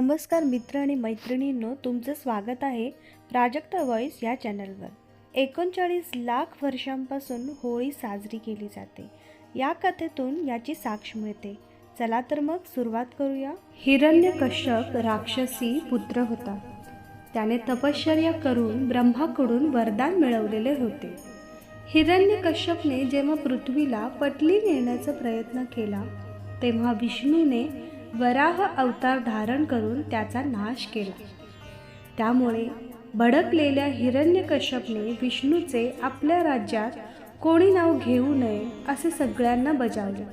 नमस्कार मित्र आणि मैत्रिणींनो तुमचं स्वागत आहे प्राजक्ता व्हॉइस या चॅनलवर. एकोणचाळीस लाख वर्षांपासून होळी साजरी केली जाते. या कथेतून याची साक्ष मिळते. चला तर मग सुरुवात करूया. हिरण्यकश्यप राक्षसी पुत्र होता. त्याने तपश्चर्या करून ब्रह्माकडून वरदान मिळवलेले होते. हिरण्यकश्यपने जेव्हा पृथ्वीला पटली नेण्याचा प्रयत्न केला तेव्हा विष्णूने वराह अवतार धारण करून त्याचा नाश केला. त्यामुळे भडकलेल्या हिरण्यकश्यपने विष्णूचे आपल्या राज्यात कोणी नाव घेऊ नये असे सगळ्यांना बजावले.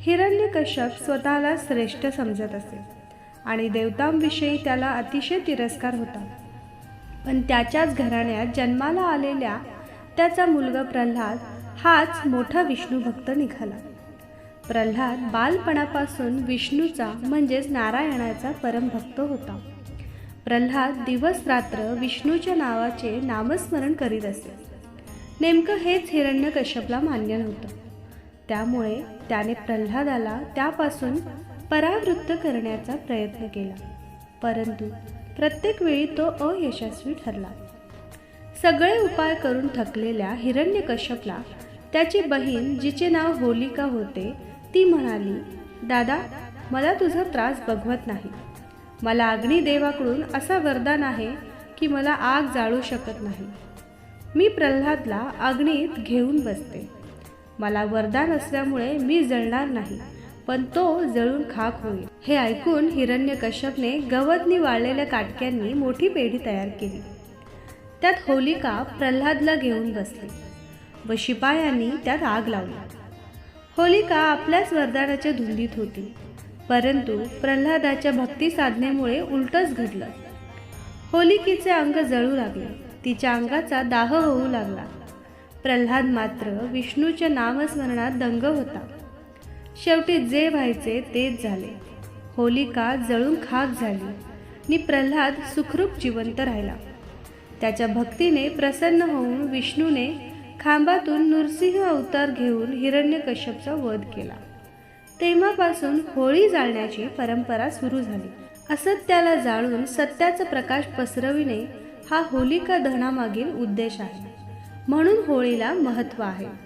हिरण्यकश्यप स्वतःला श्रेष्ठ समजत असे आणि देवतांविषयी त्याला अतिशय तिरस्कार होता. पण त्याच्याच घराण्यात जन्माला आलेल्या त्याचा मुलगा प्रल्हाद हाच मोठा विष्णू भक्त निघाला. प्रल्हाद बालपणापासून विष्णूचा म्हणजेच नारायणाचा परमभक्त होता. प्रल्हाद दिवस रात्र विष्णूच्या नावाचे नामस्मरण करीत असे. नेमकं हेच हिरण्यकश्यपला मान्य नव्हतं. त्यामुळे त्याने प्रल्हादाला त्यापासून परावृत्त करण्याचा प्रयत्न केला. परंतु प्रत्येक वेळी तो अयशस्वी ठरला. सगळे उपाय करून थकलेल्या हिरण्यकश्यपला त्याची बहीण जिचे नाव होलिका होते ती म्हणाली दादा मला तुझा त्रास बघवत नाही. मला अग्निदेवाकडून असा वरदान आहे की मला आग जाळू शकत नाही. मी प्रल्हादला अग्नीत घेऊन बसते. मला वरदान असल्यामुळे मी जळणार नाही पण तो जळून खाक होईल. हे ऐकून हिरण्यकश्यपने गवतनी वाळलेल्या काटक्यांनी मोठी पेढी तयार केली. त्यात होलिका प्रल्हादला घेऊन बसली व शिपायांनी त्यात आग लावली. होलिका आपल्याच वरदानाच्या धुंदीत होती. परंतु प्रल्हादाच्या भक्ती साधनेमुळे उलटच घडलं. होलिकेचे अंग जळू लागले. तिच्या अंगाचा दाह होऊ लागला. प्रल्हाद मात्र विष्णूच्या नामस्मरणात दंग होता. शेवटी जे व्हायचे तेच झाले. होलिका जळून खाक झाली आणि प्रल्हाद सुखरूप जिवंत राहिला. त्याच्या भक्तीने प्रसन्न होऊन विष्णूने खांबातून नृसिंह अवतार घेऊन हिरण्यकश्यपचा वध केला. तेव्हापासून होळी जाळण्याची परंपरा सुरू झाली. असत्याला जाळून सत्याचा प्रकाश पसरविणे हा होलिका दहनामागील उद्देश आहे. म्हणून होळीला महत्त्व आहे.